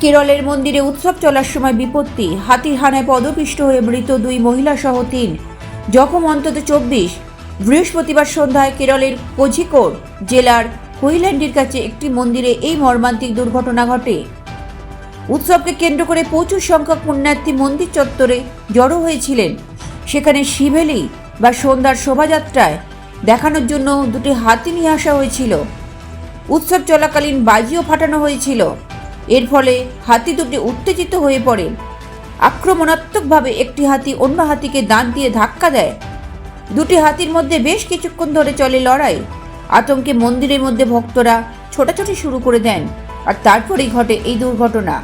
কেরলের মন্দিরে উৎসব চলার সময় বিপত্তি। হাতির হানায় পদপিষ্ট হয়ে মৃত দুই মহিলা সহ তিন। জখম অন্তত চব্বিশ। বৃহস্পতিবার সন্ধ্যায় কেরলের কোঝিকোড জেলার হুইল্যান্ডির কাছে একটি মন্দিরে এই মর্মান্তিক দুর্ঘটনা ঘটে। উৎসবকে কেন্দ্র করে প্রচুর সংখ্যক পুণ্যার্থী মন্দির চত্বরে জড়ো হয়েছিলেন। সেখানে শিভেলি বা সন্ধ্যার শোভাযাত্রায় দেখানোর জন্য দুটি হাতি নিয়ে আসা হয়েছিল। উৎসব চলাকালীন বাজিও ফাটানো হয়েছিল। এর ফলে হাতি দুটি উত্তেজিত হয়ে পড়ে। আক্রমণাত্মকভাবে একটি হাতি অন্য হাতিকে দাঁত দিয়ে ধাক্কা দেয়। দুটি হাতির মধ্যে বেশ কিছুক্ষণ ধরে চলে লড়াই। আতঙ্কে মন্দিরের মধ্যে ভক্তরা ছোটাছুটি শুরু করে দেন আর তারপরেই ঘটে এই দুর্ঘটনা।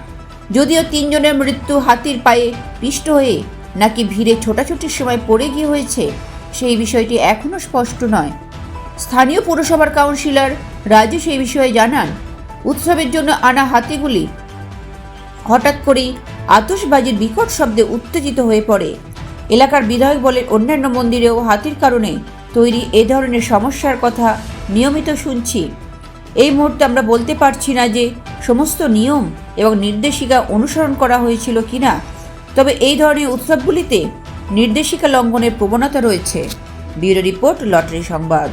যদিও তিনজনের মৃত্যু হাতির পায়ে পিষ্ট হয়ে নাকি ভিড়ে ছোটাছুটির সময় পড়ে গিয়ে হয়েছে, সেই বিষয়টি এখনও স্পষ্ট নয়। স্থানীয় পুরসভার কাউন্সিলর রাজু সেই বিষয়ে জানান উৎসবের জন্য আনা হাতিগুলি হঠাৎ করেই আতশবাজির বিকট শব্দে উত্তেজিত হয়ে পড়ে। এলাকার বিধায়ক বলেন, অন্যান্য মন্দিরেও হাতির কারণে তৈরি এ ধরনের সমস্যার কথা নিয়মিত শুনছি। এই মুহূর্তে আমরা বলতে পারছি না যে সমস্ত নিয়ম এবং নির্দেশিকা অনুসরণ করা হয়েছিল কিনা, তবে এই ধরনের উৎসবগুলিতে নির্দেশিকা লঙ্ঘনের প্রবণতা রয়েছে। ব্যুরো রিপোর্ট, লটারি সংবাদ।